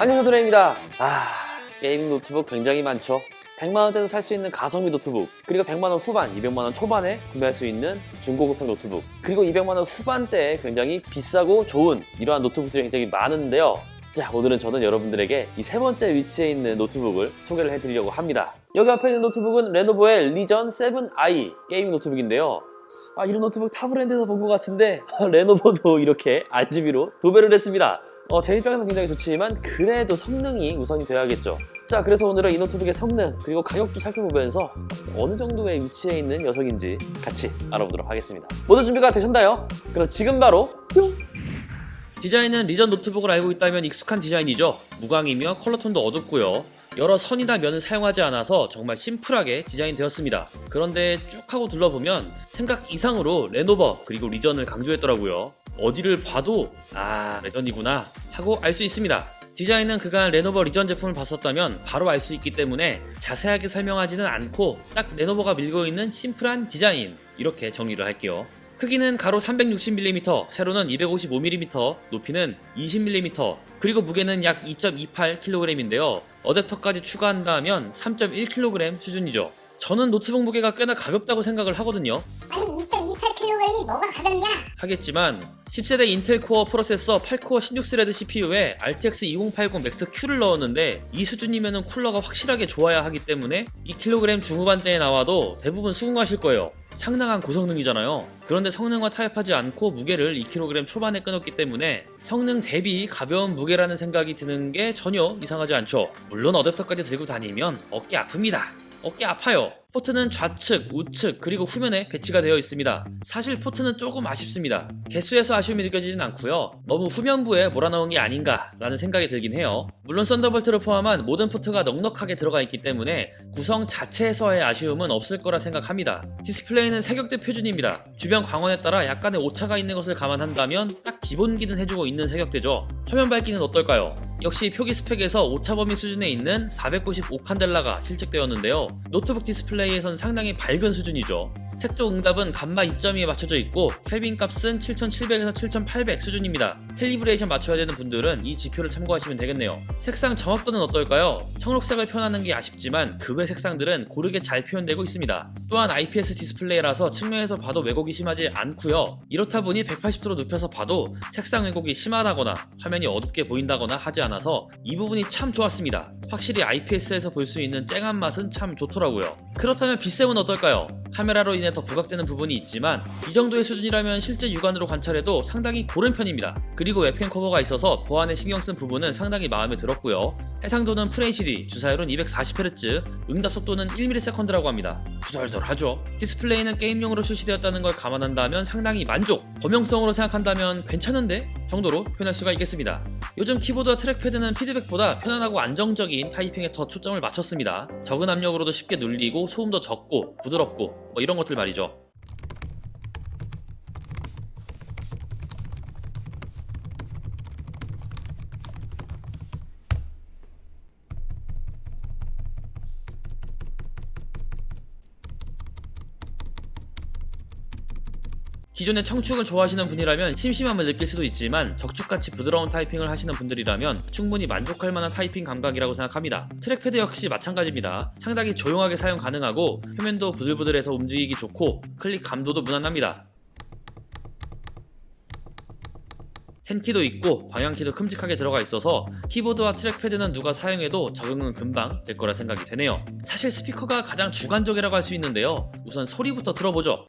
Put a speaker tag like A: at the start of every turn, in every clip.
A: 안녕하세요 도레입니다? 아 게이밍 노트북 굉장히 많죠. 100만원짜리 살 수 있는 가성비 노트북 그리고 100만원 후반, 200만원 초반에 구매할 수 있는 중고급형 노트북 그리고 200만원 후반대에 굉장히 비싸고 좋은 이러한 노트북들이 굉장히 많은데요. 자 오늘은 저는 여러분들에게 이 세 번째 위치에 있는 노트북을 소개를 해드리려고 합니다. 여기 앞에 있는 노트북은 레노버의 리전 7i 게이밍 노트북인데요. 아 이런 노트북 타 브랜드에서 본 것 같은데 레노버도 이렇게 RGB로 도배를 했습니다 어, 제 입장에서 굉장히 좋지만 그래도 성능이 우선이 되어야겠죠. 자, 그래서 오늘은 이 노트북의 성능 그리고 가격도 살펴보면서 어느 정도의 위치에 있는 녀석인지 같이 알아보도록 하겠습니다. 모두 준비가 되셨나요? 그럼 지금 바로 뿅! 디자인은 리전 노트북을 알고 있다면 익숙한 디자인이죠. 무광이며 컬러톤도 어둡고요. 여러 선이나 면을 사용하지 않아서 정말 심플하게 디자인되었습니다. 그런데 쭉 하고 둘러보면 생각 이상으로 레노버 그리고 리전을 강조했더라고요. 어디를 봐도 아 레전이구나 하고 알 수 있습니다. 디자인은 그간 레노버 리전 제품을 봤었다면 바로 알 수 있기 때문에 자세하게 설명하지는 않고 딱 레노버가 밀고 있는 심플한 디자인 이렇게 정리를 할게요. 크기는 가로 360mm, 세로는 255mm, 높이는 20mm, 그리고 무게는 약 2.28kg인데요. 어댑터까지 추가한다면 3.1kg 수준이죠. 저는 노트북 무게가 꽤나 가볍다고 생각을 하거든요.
B: 아니 2.28kg이 뭐가 가볍냐?
A: 하겠지만 10세대 인텔 코어 프로세서 8코어 16스레드 CPU에 RTX 2080 맥스 Q를 넣었는데 이 수준이면 쿨러가 확실하게 좋아야 하기 때문에 2kg 중후반대에 나와도 대부분 수긍하실 거예요. 상당한 고성능이잖아요. 그런데 성능과 타협하지 않고 무게를 2kg 초반에 끊었기 때문에 성능 대비 가벼운 무게라는 생각이 드는 게 전혀 이상하지 않죠. 물론 어댑터까지 들고 다니면 어깨 아픕니다. 어깨 아파요. 포트는 좌측, 우측, 그리고 후면에 배치가 되어 있습니다. 사실 포트는 조금 아쉽습니다. 개수에서 아쉬움이 느껴지진 않고요. 너무 후면부에 몰아넣은 게 아닌가라는 생각이 들긴 해요. 물론 썬더볼트를 포함한 모든 포트가 넉넉하게 들어가 있기 때문에 구성 자체에서의 아쉬움은 없을 거라 생각합니다. 디스플레이는 세격대 표준입니다. 주변 광원에 따라 약간의 오차가 있는 것을 감안한다면 딱 기본기는 해주고 있는 세격대죠. 화면 밝기는 어떨까요? 역시 표기 스펙에서 오차 범위 수준에 있는 495 칸델라가 실측되었는데요. 노트북 디스플레이 에선 상당히 밝은 수준이죠. 색조 응답은 감마 2.2에 맞춰져 있고 켈빈 값은 7700에서 7800 수준입니다. 캘리브레이션 맞춰야 되는 분들은 이 지표를 참고하시면 되겠네요. 색상 정확도는 어떨까요? 청록색을 표현하는 게 아쉽지만 그 외 색상들은 고르게 잘 표현되고 있습니다. 또한 IPS 디스플레이라서 측면에서 봐도 왜곡이 심하지 않고요. 이렇다 보니 180도로 눕혀서 봐도 색상 왜곡이 심하다거나 화면이 어둡게 보인다거나 하지 않아서 이 부분이 참 좋았습니다. 확실히 IPS에서 볼 수 있는 쨍한 맛은 참 좋더라고요. 그렇다면 비쌤은 어떨까요? 카메라로 인해 더 부각되는 부분이 있지만 이 정도의 수준이라면 실제 육안으로 관찰해도 상당히 고른 편입니다. 그리고 웹캠 커버가 있어서 보안에 신경 쓴 부분은 상당히 마음에 들었고요. 해상도는 FHD, 주사율은 240Hz, 응답 속도는 1ms라고 합니다. 부덜덜하죠. 디스플레이는 게임용으로 출시되었다는 걸 감안한다면 상당히 만족, 범용성으로 생각한다면 괜찮은데? 정도로 표현할 수가 있겠습니다. 요즘 키보드와 트랙패드는 피드백보다 편안하고 안정적인 타이핑에 더 초점을 맞췄습니다. 적은 압력으로도 쉽게 눌리고 소음도 적고 부드럽고 뭐 이런 것들 말이죠. 기존의 청축을 좋아하시는 분이라면 심심함을 느낄 수도 있지만 적축같이 부드러운 타이핑을 하시는 분들이라면 충분히 만족할 만한 타이핑 감각이라고 생각합니다. 트랙패드 역시 마찬가지입니다. 상당히 조용하게 사용 가능하고 표면도 부들부들해서 움직이기 좋고 클릭 감도도 무난합니다. 텐키도 있고 방향키도 큼직하게 들어가 있어서 키보드와 트랙패드는 누가 사용해도 적응은 금방 될 거라 생각이 되네요. 사실 스피커가 가장 주관적이라고 할 수 있는데요. 우선 소리부터 들어보죠.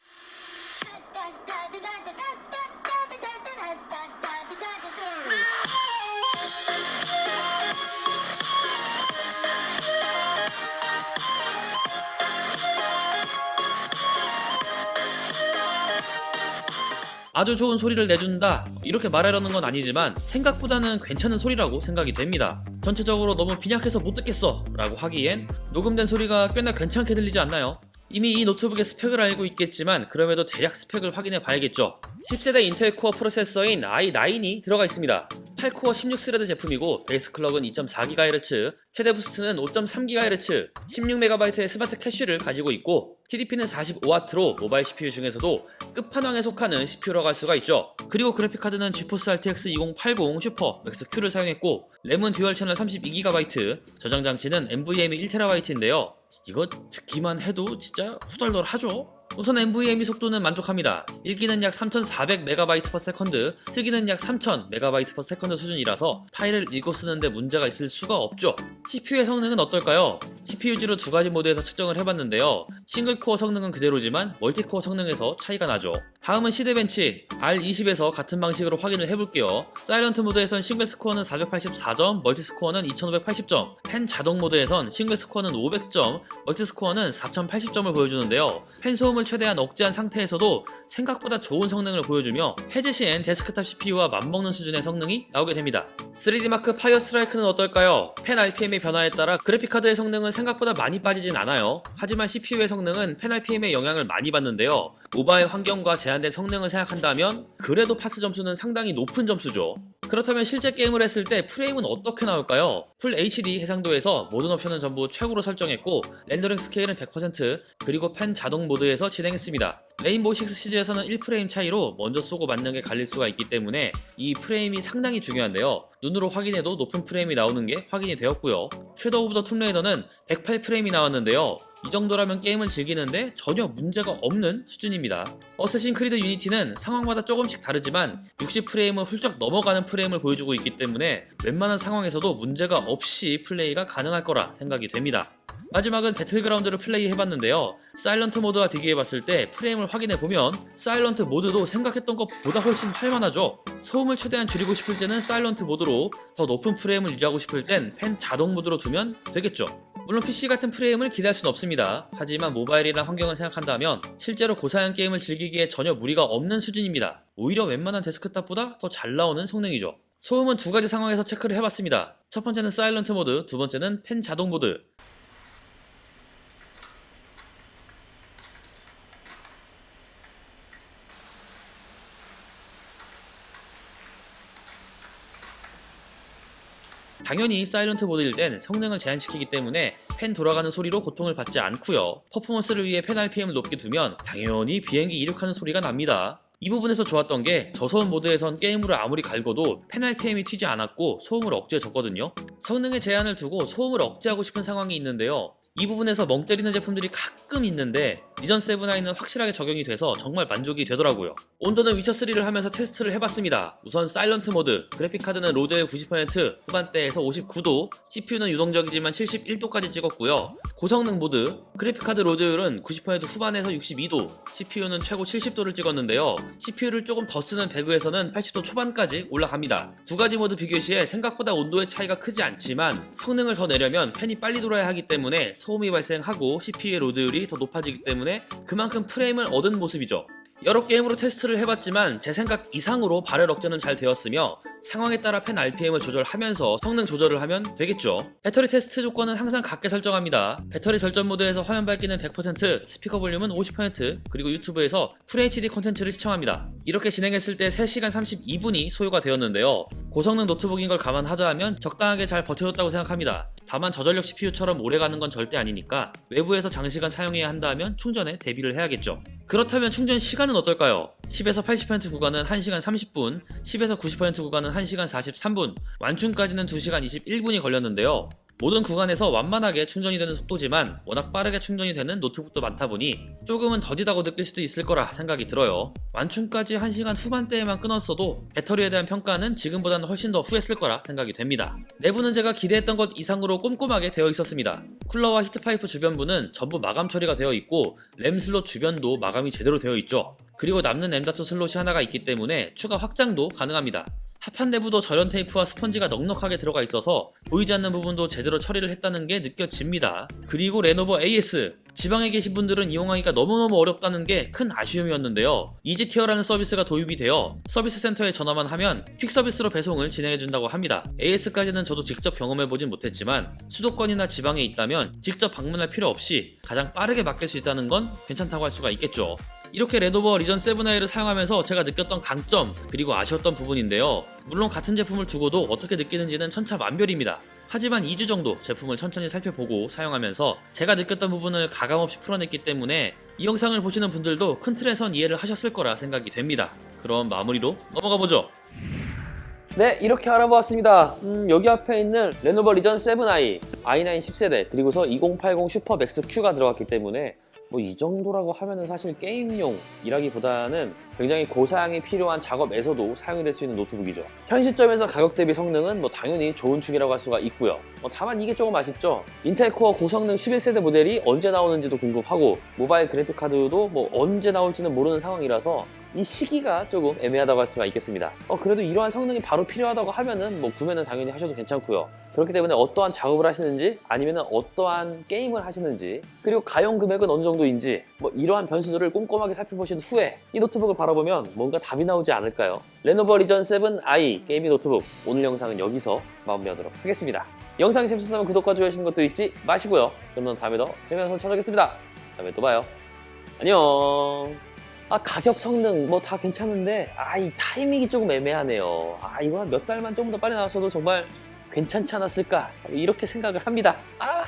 A: 아주 좋은 소리를 내준다. 이렇게 말하려는 건 아니지만 생각보다는 괜찮은 소리라고 생각이 됩니다. 전체적으로 너무 빈약해서 못 듣겠어. 라고 하기엔 녹음된 소리가 꽤나 괜찮게 들리지 않나요? 이미 이 노트북의 스펙을 알고 있겠지만 그럼에도 대략 스펙을 확인해 봐야겠죠 10세대 인텔 코어 프로세서인 i9이 들어가 있습니다. 8코어 16스레드 제품이고 베이스 클럭은 2.4GHz, 최대 부스트는 5.3GHz, 16MB의 스마트 캐쉬를 가지고 있고 TDP는 45W로 모바일 CPU 중에서도 끝판왕에 속하는 CPU라고 할 수가 있죠. 그리고 그래픽카드는 GeForce RTX 2080 슈퍼 맥스 Q를 사용했고 램은 듀얼 채널 32GB, 저장 장치는 NVMe 1TB인데요. 이거 듣기만 해도 진짜 후덜덜하죠? 우선 NVMe 속도는 만족합니다. 읽기는 약 3400MB/s, 쓰기는 약 3000MB/s 수준이라서 파일을 읽고 쓰는데 문제가 있을 수가 없죠. CPU의 성능은 어떨까요? CPU지로 두 가지 모드에서 측정을 해봤는데요. 싱글코어 성능은 그대로지만 멀티코어 성능에서 차이가 나죠. 다음은 시드벤치 R20에서 같은 방식으로 확인을 해볼게요. 사이런트 모드에선 싱글 스코어는 484점, 멀티 스코어는 2580점, 펜 자동 모드에선 싱글 스코어는 500점, 멀티 스코어는 4080점을 보여주는데요. 펜 소음을 최대한 억제한 상태에서도 생각보다 좋은 성능을 보여주며 해제 시엔 데스크탑 CPU와 맞먹는 수준의 성능이 나오게 됩니다. 3D 마크 파이어 스트라이크는 어떨까요? 펜 RPM의 변화에 따라 그래픽카드의 성능은 생각보다 많이 빠지진 않아요. 하지만 CPU의 성능은 펜 RPM의 영향을 많이 받는데요. 모바일 환경과 제 한된 성능을 생각한다면 그래도 파스 점수는 상당히 높은 점수죠. 그렇다면 실제 게임을 했을 때 프레임은 어떻게 나올까요? 풀 HD 해상도에서 모든 옵션은 전부 최고로 설정했고 렌더링 스케일은 100% 그리고 펜 자동 모드에서 진행했습니다. 레인보우 6 시즈에서는 1프레임 차이로 먼저 쏘고 맞는 게 갈릴 수가 있기 때문에 이 프레임이 상당히 중요한데요. 눈으로 확인해도 높은 프레임이 나오는 게 확인이 되었고요. 섀도우 오브 더 툼레이더는 108프레임이 나왔는데요. 이 정도라면 게임을 즐기는데 전혀 문제가 없는 수준입니다. 어쌔신 크리드 유니티는 상황마다 조금씩 다르지만 60프레임을 훌쩍 넘어가는 프레임을 보여주고 있기 때문에 웬만한 상황에서도 문제가 없이 플레이가 가능할 거라 생각이 됩니다. 마지막은 배틀그라운드를 플레이해봤는데요. 사일런트 모드와 비교해봤을 때 프레임을 확인해보면 사일런트 모드도 생각했던 것보다 훨씬 활만하죠. 소음을 최대한 줄이고 싶을 때는 사일런트 모드로 더 높은 프레임을 유지하고 싶을 땐 펜 자동 모드로 두면 되겠죠. 물론 PC 같은 프레임을 기대할 순 없습니다. 하지만 모바일이나 환경을 생각한다면 실제로 고사양 게임을 즐기기에 전혀 무리가 없는 수준입니다. 오히려 웬만한 데스크탑보다 더 잘 나오는 성능이죠. 소음은 두 가지 상황에서 체크를 해봤습니다. 첫 번째는 사일런트 모드, 두 번째는 펜 자동 모드. 당연히 사이런트 모드일 땐 성능을 제한시키기 때문에 펜 돌아가는 소리로 고통을 받지 않고요. 퍼포먼스를 위해 펜 RPM을 높게 두면 당연히 비행기 이륙하는 소리가 납니다. 이 부분에서 좋았던 게 저소음 모드에선 게임으로 아무리 갈궈도 펜 RPM이 튀지 않았고 소음을 억제해줬거든요. 성능에 제한을 두고 소음을 억제하고 싶은 상황이 있는데요. 이 부분에서 멍 때리는 제품들이 가끔 있는데 리전 7i는 확실하게 적용이 돼서 정말 만족이 되더라고요. 온도는 위쳐3를 하면서 테스트를 해봤습니다. 우선 사일런트 모드, 그래픽카드는 로드의 90% 후반대에서 59도, CPU는 유동적이지만 71도까지 찍었고요. 고성능 모드, 그래픽카드 로드율은 90% 후반에서 62도, CPU는 최고 70도를 찍었는데요. CPU를 조금 더 쓰는 배그에서는 80도 초반까지 올라갑니다. 두 가지 모드 비교 시에 생각보다 온도의 차이가 크지 않지만 성능을 더 내려면 팬이 빨리 돌아야 하기 때문에 소음이 발생하고 CPU의 로드율이 더 높아지기 때문에 그만큼 프레임을 얻은 모습이죠. 여러 게임으로 테스트를 해봤지만 제 생각 이상으로 발열 억제는 잘 되었으며 상황에 따라 펜 RPM을 조절하면서 성능 조절을 하면 되겠죠. 배터리 테스트 조건은 항상 같게 설정합니다. 배터리 절전 모드에서 화면 밝기는 100%, 스피커 볼륨은 50%, 그리고 유튜브에서 FHD 콘텐츠를 시청합니다. 이렇게 진행했을 때 3시간 32분이 소요가 되었는데요. 고성능 노트북인 걸 감안하자 하면 적당하게 잘 버텨줬다고 생각합니다. 다만 저전력 CPU처럼 오래 가는 건 절대 아니니까 외부에서 장시간 사용해야 한다면 충전에 대비를 해야겠죠. 그렇다면 충전 시간은 어떨까요? 10에서 80% 구간은 1시간 30분, 10에서 90% 구간은 1시간 43분, 완충까지는 2시간 21분이 걸렸는데요. 모든 구간에서 완만하게 충전이 되는 속도지만 워낙 빠르게 충전이 되는 노트북도 많다 보니 조금은 더디다고 느낄 수도 있을 거라 생각이 들어요. 완충까지 1시간 후반대에만 끊었어도 배터리에 대한 평가는 지금보다는 훨씬 더 후했을 거라 생각이 됩니다. 내부는 제가 기대했던 것 이상으로 꼼꼼하게 되어 있었습니다. 쿨러와 히트파이프 주변부는 전부 마감 처리가 되어 있고 램 슬롯 주변도 마감이 제대로 되어 있죠. 그리고 남는 M.2 슬롯이 하나가 있기 때문에 추가 확장도 가능합니다. 합판 내부도 절연 테이프와 스펀지가 넉넉하게 들어가 있어서 보이지 않는 부분도 제대로 처리를 했다는 게 느껴집니다. 그리고 레노버 AS 지방에 계신 분들은 이용하기가 너무너무 어렵다는 게 큰 아쉬움이었는데요. 이지케어라는 서비스가 도입이 되어 서비스 센터에 전화만 하면 퀵 서비스로 배송을 진행해준다고 합니다. AS까지는 저도 직접 경험해보진 못했지만 수도권이나 지방에 있다면 직접 방문할 필요 없이 가장 빠르게 맡길 수 있다는 건 괜찮다고 할 수가 있겠죠.
C: 이렇게 레노버 리전 7i를 사용하면서 제가 느꼈던 강점 그리고 아쉬웠던 부분인데요. 물론 같은 제품을 두고도 어떻게 느끼는지는 천차만별입니다. 하지만 2주 정도 제품을 천천히 살펴보고 사용하면서 제가 느꼈던 부분을 가감없이 풀어냈기 때문에 이 영상을 보시는 분들도 큰 틀에선 이해를 하셨을 거라 생각이 됩니다. 그럼 마무리로 넘어가 보죠.
A: 네, 이렇게 알아보았습니다. 음, 여기 앞에 있는 레노버 리전 7i, i9 10세대, 그리고서 2080 슈퍼 맥스 Q가 들어갔기 때문에 뭐 이 정도라고 하면은 사실 게임용이라기보다는 굉장히 고사양이 필요한 작업에서도 사용이 될 수 있는 노트북이죠. 현 시점에서 가격 대비 성능은 뭐 당연히 좋은 축이라고 할 수가 있고요. 뭐 다만 이게 조금 아쉽죠. 인텔 코어 고성능 11세대 모델이 언제 나오는지도 궁금하고 모바일 그래픽 카드도 뭐 언제 나올지는 모르는 상황이라서 이 시기가 조금 애매하다고 할 수가 있겠습니다. 어, 그래도 이러한 성능이 바로 필요하다고 하면은 뭐 구매는 당연히 하셔도 괜찮고요. 그렇기 때문에 어떠한 작업을 하시는지 아니면은 어떠한 게임을 하시는지 그리고 가용 금액은 어느 정도인지 뭐 이러한 변수들을 꼼꼼하게 살펴보신 후에 이 노트북을 바라보면 뭔가 답이 나오지 않을까요? 레노버 리전 7i 게이밍 노트북 오늘 영상은 여기서 마무리하도록 하겠습니다. 영상이 재밌었다면 구독과 좋아요 하시는 것도 잊지 마시고요. 그럼 다음에 더 재미난 영상 찾아오겠습니다. 다음에 또 봐요. 안녕. 아 가격 성능 뭐 다 괜찮은데 아 이 타이밍이 조금 애매하네요. 아 이거 한 몇 달만 조금 더 빨리 나왔어도 정말 괜찮지 않았을까? 이렇게 생각을 합니다. 아